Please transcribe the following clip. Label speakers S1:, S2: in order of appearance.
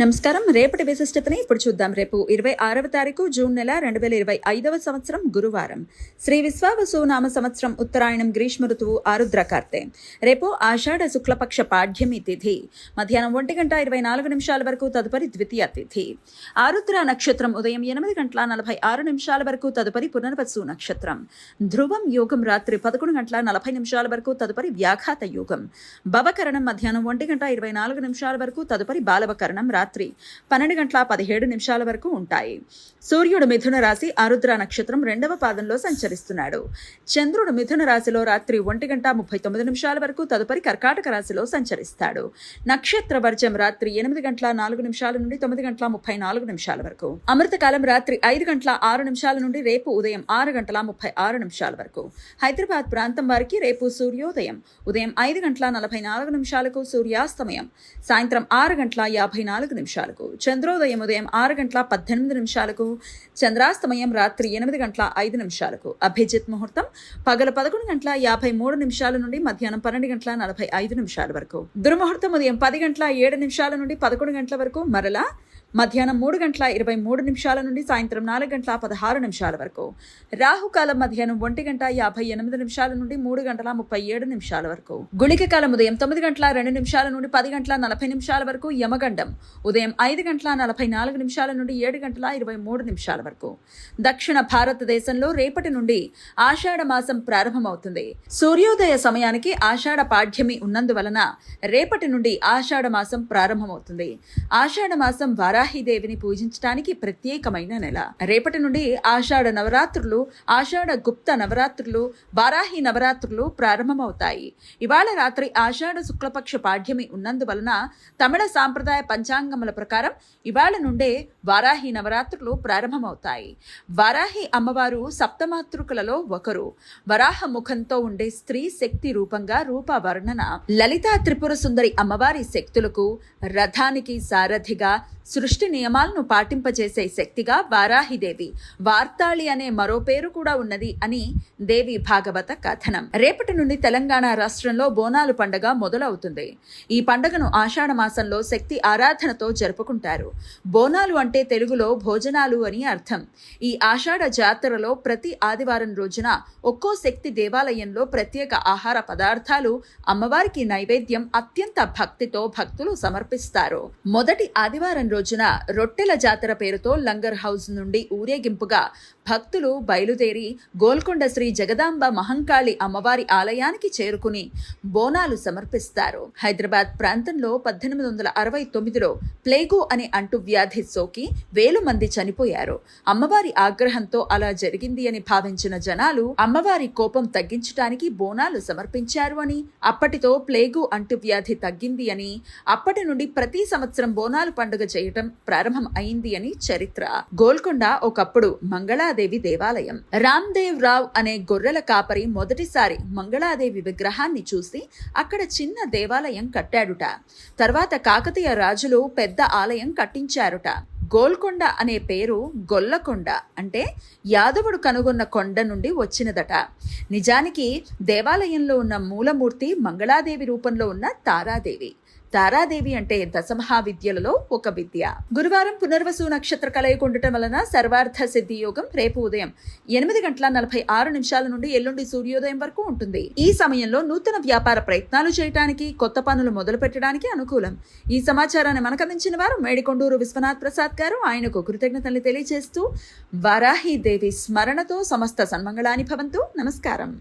S1: నమస్కారం. రేపటి విశిష్టతని ఇప్పుడు చూద్దాం. రేపు ఇరవై ఆరవ తారీఖు జూన్ నెల రెండు వేల ఇరవై ఐదవ సంవత్సరం గురువారం. శ్రీ విశ్వావసు నామ సంవత్సరం ఉత్తరాయణం గ్రీష్మ ఋతువు ఆరుద్రకార్తె. రేపు ఆషాఢ శుక్లపక్ష పాఠ్యమి తిథి. మధ్యాహ్నం ఒంటి గంట ఇరవై నాలుగు నిమిషాల వరకు తదుపరి ద్వితీయ తిథి. ఆరుద్ర నక్షత్రం ఉదయం ఎనిమిది గంటల నలభై ఆరు నిమిషాల వరకు తదుపరి పునర్వసు నక్షత్రం. ధ్రువం యోగం రాత్రి పదకొండు గంటల నలభై నిమిషాల వరకు తదుపరి వ్యాఘాత యోగం. భవకరణం మధ్యాహ్నం ఒంటి గంట ఇరవై నాలుగు నిమిషాల వరకు తదుపరి బాలవకరణం రాత్రి పన్నెండు గంటల పదిహేడు నిమిషాల వరకు ఉంటాయి. సూర్యుడు మిథున రాశి ఆరుద్ర నక్షత్రం రెండవ పాదంలో సంచరిస్తున్నాడు. చంద్రుడు మిథున రాశిలో రాత్రి ఒంటి గంట ముప్పై తొమ్మిది నిమిషాల వరకు తదుపరి కర్కాటక రాశిలో సంచరిస్తాడు. నక్షత్ర వర్జం రాత్రి ఎనిమిది గంటల నాలుగు నిమిషాల నుండి తొమ్మిది గంటల ముప్పై నాలుగు నిమిషాల వరకు. అమృతకాలం రాత్రి ఐదు గంటల ఆరు నిమిషాల నుండి రేపు ఉదయం ఆరు గంటల ముప్పై ఆరు నిమిషాల వరకు. హైదరాబాద్ ప్రాంతం వారికి రేపు సూర్యోదయం. ఉదయం ఐదు గంటల నలభై నాలుగు నిమిషాలకు సూర్యాస్తమయం. సాయంత్రం ఆరు గంటల యాభై నాలుగు నిమిషాలకు. చంద్రోదయం ఉదయం ఆరు గంటల పద్దెనిమిది నిమిషాలకు. చంద్రాస్తమయం రాత్రి ఎనిమిది గంటల ఐదు నిమిషాలకు. అభిజిత్ ముహూర్తం పగల పదకొండు గంటల యాభై మూడు నిమిషాల నుండి మధ్యాహ్నం పన్నెండు గంటల నలభై ఐదు నిమిషాల వరకు. దుర్ముహూర్తం ఉదయం పది గంటల ఏడు నిమిషాల నుండి పదకొండు గంటల వరకు. మరలా మధ్యాహ్నం మూడు గంటల ఇరవై మూడు నిమిషాల నుండి సాయంత్రం నాలుగు గంటల పదహారు నిమిషాల వరకు. రాహుకాలం మధ్యాహ్నం ఒంటి గంట యాభై ఎనిమిది నిమిషాల నుండి మూడు గంటల ముప్పై ఏడు నిమిషాల వరకు. గుళిక కాలం ఉదయం తొమ్మిది గంటల రెండు నిమిషాల నుండి పది గంటల నలభై నిమిషాల వరకు యమగండం. ఉదయం ఐదు గంటల నలభై నాలుగు నిమిషాల నుండి ఏడు గంటల ఇరవై మూడు నిమిషాల వరకు. దక్షిణ భారతదేశంలో రేపటి నుండి ఆషాఢ మాసం ప్రారంభమవుతుంది. సూర్యోదయ సమయానికి ఆషాఢ పాఠ్యమి ఉన్నందువలన రేపటి నుండి ఆషాఢ మాసం ప్రారంభమవుతుంది. ఆషాఢ మాసం వారాహిదేవిని పూజించడానికి ప్రత్యేకమైన నెల. రేపటి నుండి ఆషాఢ నవరాత్రులు ఆషాఢ గుప్త నవరాత్రులు వారాహి నవరాత్రులు ప్రారంభమవుతాయి. ఇవాళ రాత్రి ఆషాఢ శుక్లపక్ష పాఠ్యమి ఉన్నందువలన తమిళ సాంప్రదాయ పంచాంగముల ప్రకారం ఇవాళ నుండే వారాహి నవరాత్రులు ప్రారంభమవుతాయి. వారాహి అమ్మవారు సప్తమాతృకులలో ఒకరు. వరాహ ముఖంతో ఉండే స్త్రీ శక్తి రూపంగా రూప వర్ణన లలితా త్రిపుర సుందరి అమ్మవారి శక్తులకు రథానికి సారథిగా సృష్టి నియమాలను పాటింపజేసే శక్తిగా వారాహిదేవి వార్తాళి అనే మరో పేరు కూడా ఉన్నది అని దేవి భాగవత కథనం. రేపటి నుండి తెలంగాణ రాష్ట్రంలో బోనాలు పండగ మొదలవుతుంది. ఈ పండగను ఆషాఢ మాసంలో శక్తి ఆరాధనతో జరుపుకుంటారు. బోనాలు అంటే తెలుగులో భోజనాలు అని అర్థం. ఈ ఆషాఢ జాతరలో ప్రతి ఆదివారం రోజున ఒక్కో శక్తి దేవాలయంలో ప్రత్యేక ఆహార పదార్థాలు అమ్మవారికి నైవేద్యం అత్యంత భక్తితో భక్తులు సమర్పిస్తారు. మొదటి ఆదివారం రోజున రొట్టెల జాతర పేరుతో లంగర్ హౌస్ నుండి ఊరేగింపుగా భక్తులు బయలుదేరి గోల్కొండ శ్రీ జగదాంబ మహంకాళి అమ్మవారి ఆలయానికి చేరుకుని బోనాలు సమర్పిస్తారు. హైదరాబాద్ ప్రాంతంలో పద్దెనిమిది వందల అరవై తొమ్మిదిలో ప్లేగు అనే అంటువ్యాధి సోకి వేలు మంది చనిపోయారు. అమ్మవారి ఆగ్రహంతో అలా జరిగింది అని భావించిన జనాలు అమ్మవారి కోపం తగ్గించడానికి బోనాలు సమర్పించారు అని అప్పటితో ప్లేగు అంటువ్యాధి తగ్గింది అని అప్పటి నుండి ప్రతి సంవత్సరం బోనాలు పండుగ చేయటం ప్రారంభం అయింది అని చరిత్ర. గోల్కొండ ఒకప్పుడు మంగళాదేవి దేవాలయం. రామ్దేవ్ రావ్ అనే గొర్రెల కాపరి మొదటిసారి మంగళాదేవి విగ్రహాన్ని చూసి అక్కడ చిన్న దేవాలయం కట్టాడుట. తర్వాత కాకతీయ రాజులు పెద్ద ఆలయం కట్టించారుట. గోల్కొండ అనే పేరు గొల్లకొండ అంటే యాదవుడు కనుగొన్న కొండ నుండి వచ్చినదట. నిజానికి దేవాలయంలో ఉన్న మూలమూర్తి మంగళాదేవి రూపంలో ఉన్న తారాదేవి. తారాదేవి అంటే దశమహా విద్యలలో ఒక విద్య. గురువారం పునర్వసు నక్షత్ర కలయిక ఉండటం వలన సర్వార్థ సిద్ధి యోగం రేపు ఉదయం ఎనిమిది గంటల నలభై ఆరు నిమిషాల నుండి ఎల్లుండి సూర్యోదయం వరకు ఉంటుంది. ఈ సమయంలో నూతన వ్యాపార ప్రయత్నాలు చేయడానికి కొత్త పనులు మొదలు పెట్టడానికి అనుకూలం. ఈ సమాచారాన్ని మనకు అందించిన వారు మేడికొండూరు విశ్వనాథ్ ప్రసాద్ గారు. ఆయనకు కృతజ్ఞతలు తెలియజేస్తూ వరాహి దేవి స్మరణతో సమస్త సన్మంగళాని భవంతు. నమస్కారం.